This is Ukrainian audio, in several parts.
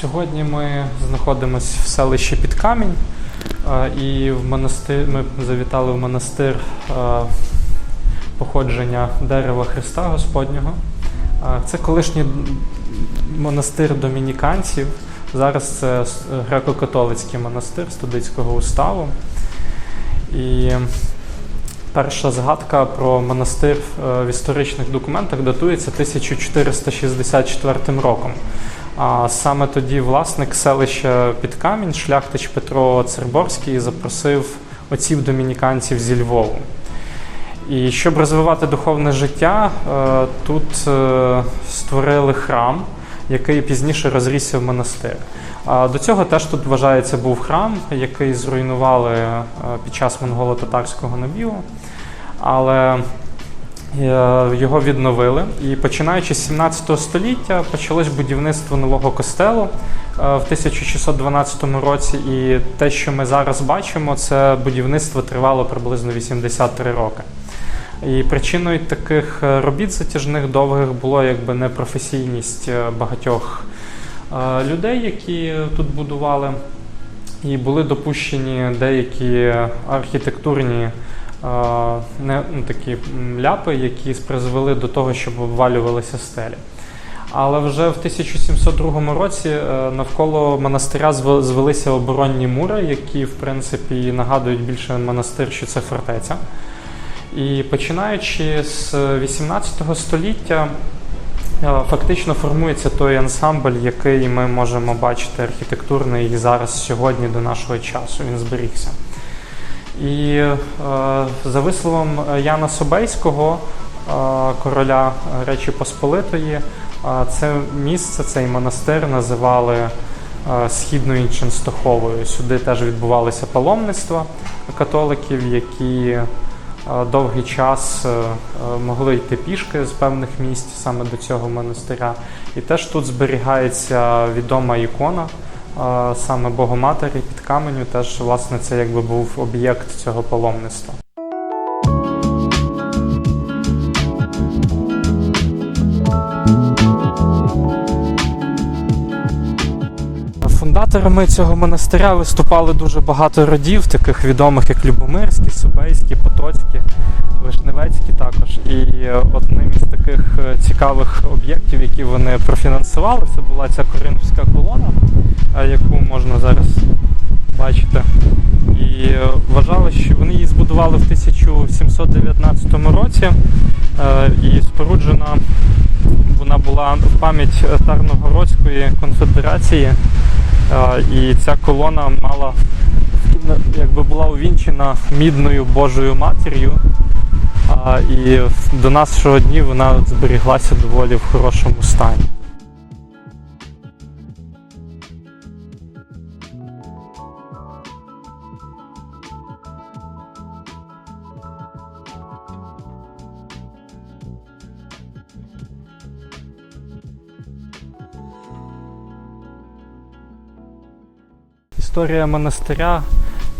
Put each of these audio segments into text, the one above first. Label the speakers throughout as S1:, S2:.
S1: Сьогодні ми знаходимося в селищі Підкамінь е, і в монастир, ми завітали в монастир е, походження дерева Христа Господнього. Е, Це колишній монастир домініканців. Зараз це греко-католицький монастир студицького уставу. І перша згадка про монастир в історичних документах датується 1464 роком. А саме тоді власник селища Підкамінь, шляхтич Петро Церборський, запросив отців домініканців зі Львову. І щоб розвивати духовне життя, е, тут е, створили храм, який пізніше розрісся в монастир. До цього теж тут вважається був храм, який зруйнували е, під час монголо-татарського набігу. Але його відновили. І починаючи з 17 століття почалось будівництво нового костелу е, в 1612 році. І те, що ми зараз бачимо, це будівництво тривало приблизно 83 роки. І причиною таких е, робіт затяжних довгих було якби непрофесійність е, багатьох е, людей, які тут будували, і були допущені деякі архітектурні е, не, ну, такі ляпи, які призвели до того, щоб обвалювалися стелі. Але вже в 1702 році е, навколо монастиря звелися оборонні мури, які, в принципі, нагадують більше монастир, що це фортеця. І починаючи з 18 століття, е, фактично формується той ансамбль, який ми можемо бачити архітектурний зараз сьогодні до нашого часу. Він зберігся. І е, за висловом Яна Собейського, е, короля Речі Посполитої, е, це місце, цей монастир називали Східною Ченстоховою. Сюди теж відбувалися паломництва католиків, які довгий час могли йти пішки з певних місць саме до цього монастиря. І теж тут зберігається відома ікона саме Богоматері під каменю. Теж власне це якби був об'єкт цього паломництва. Фундаторами цього монастиря виступали дуже багато родів, таких відомих як Любомирський, Субейський, Потоцький, Вишневецький також. І е, одним із таких е, цікавих об'єктів, які вони профінансували, це була ця Коринфська колона, е, яку можна зараз бачити. І вважали, що вони її збудували в 1719 році і споруджена вона була в пам'ять Тарногородської конфедерації. І ця колона мала якби була увінчена мідною Божою матір'ю. А, І до нашого дні вона зберіглася доволі в хорошому стані. Історія монастиря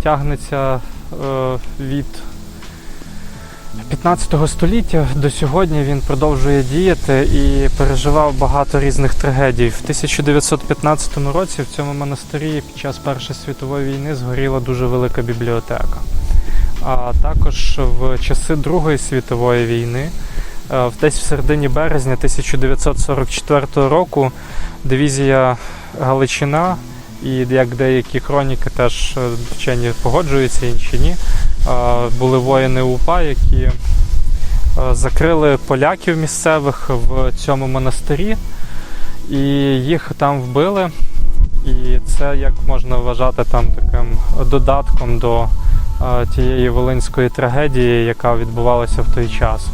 S1: тягнеться е, від 15 століття до сьогодні він продовжує діяти і переживав багато різних трагедій. В 1915 році в цьому монастирі під час Першої світової війни згоріла дуже велика бібліотека. А також в часи Другої світової війни, е, десь в середині березня 1944 року, дивізія Галичина і як деякі хроніки теж е, вчені погоджуються, інші ні. Були воїни УПА, які е, закрили поляків місцевих в цьому монастирі, і їх там вбили. І це як можна вважати там таким додатком до е, тієї волинської трагедії, яка відбувалася в той час.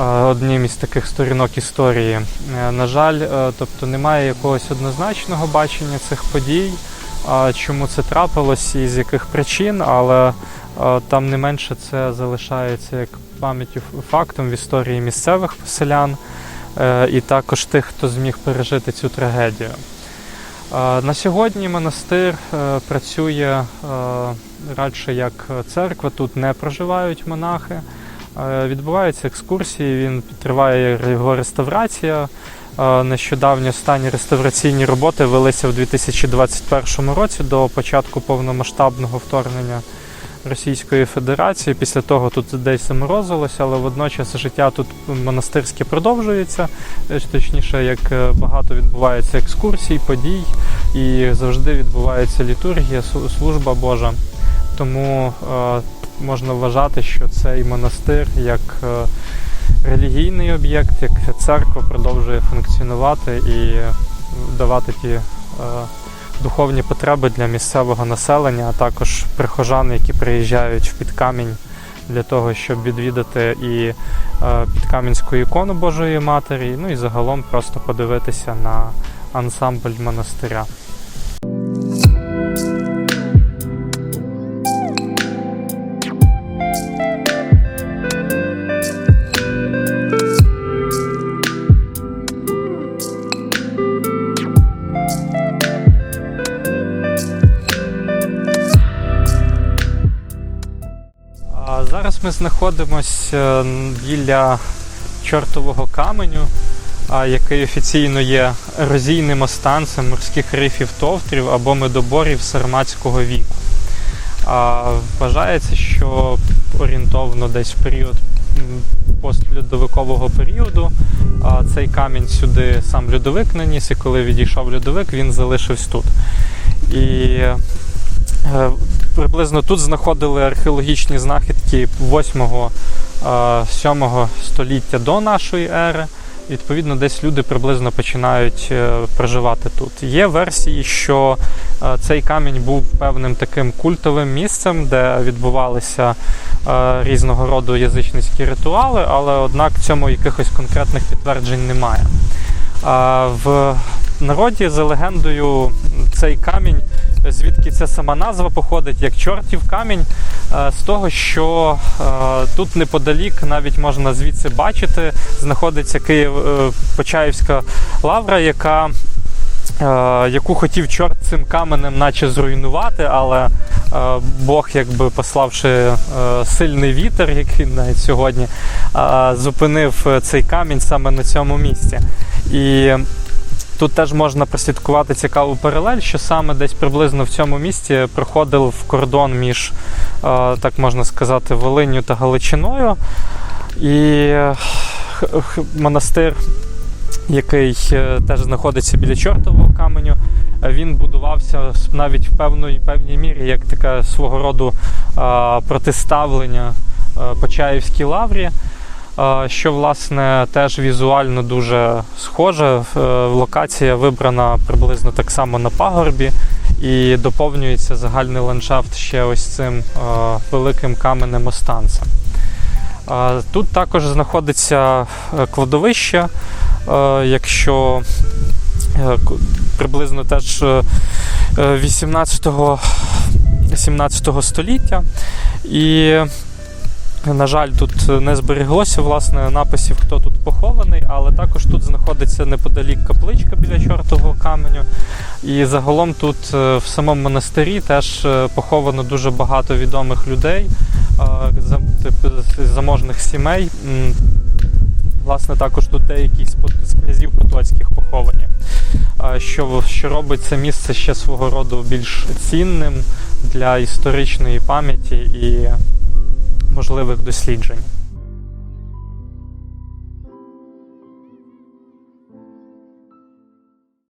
S1: Е, Одним із таких сторінок історії. На жаль, тобто немає якогось однозначного бачення цих подій, чому це трапилось і з яких причин, але там не менше це залишається як пам'яттю фактом в історії місцевих поселян е, і також тих, хто зміг пережити цю трагедію. На сьогодні монастир е, працює е, радше як церква, тут не проживають монахи. Відбуваються екскурсії, він триває його реставрація. Нещодавні останні реставраційні роботи велися в 2021 році до початку повномасштабного вторгнення Російської Федерації. Після того тут десь заморозилося, але водночас життя тут монастирське продовжується. Е, Точніше, як е, багато відбувається екскурсій, подій, і завжди відбувається літургія, служба Божа. Тому е, можна вважати, що цей монастир як релігійний об'єкт, як церква продовжує функціонувати і давати ті духовні потреби для місцевого населення, а також прихожан, які приїжджають в Підкамінь для того, щоб відвідати і е, Підкам'янську ікону Божої Матері, ну і загалом просто подивитися на ансамбль монастиря. Зараз ми знаходимося біля чортового каменю, який офіційно є ерозійним останцем морських рифів товтрів або медоборів сарматського віку. Вважається, що орієнтовно десь в період постльодовикового періоду цей камінь сюди сам льодовик наніс, і коли відійшов льодовик, він залишився тут. І е, приблизно тут знаходили археологічні знахідки 8-7 століття до нашої ери. Відповідно, десь люди приблизно починають е, проживати тут. Є версії, що е, цей камінь був певним таким культовим місцем, де відбувалися е, різного роду язичницькі ритуали, але однак цьому якихось конкретних підтверджень немає. В народі за легендою цей камінь, звідки ця сама назва походить, як чортів камінь, е, з того, що е, тут неподалік, навіть можна звідси бачити, знаходиться Київ е, Почаївська лавра, яка яку хотів чорт цим каменем наче зруйнувати, але Бог, якби пославши сильний вітер, який навіть сьогодні зупинив цей камінь саме на цьому місці. І Тут теж можна прослідкувати цікаву паралель, що саме десь приблизно в цьому місці проходив кордон між, е, так можна сказати, Волинню та Галичиною. І монастир, який е, теж знаходиться біля чортового каменю, він будувався навіть в певної певній мірі як таке свого роду е, протиставлення Почаївській лаврі. Що власне теж візуально дуже схоже. Е, Локація вибрана приблизно так само на пагорбі, і доповнюється загальний ландшафт ще ось цим е, великим каменем останцем. Тут також знаходиться е, кладовище, якщо приблизно теж е, е, 18 17 століття. І на жаль, тут не збереглося власне написів, хто тут похований, але також тут знаходиться неподалік капличка біля чортового каменю. І загалом тут е, в самому монастирі теж е, поховано дуже багато відомих людей, е, типу, заможних сімей. Власне, також тут деякі з князів потоцьких поховані, е, що, що робить це місце ще свого роду більш цінним для історичної пам'яті і можливих досліджень.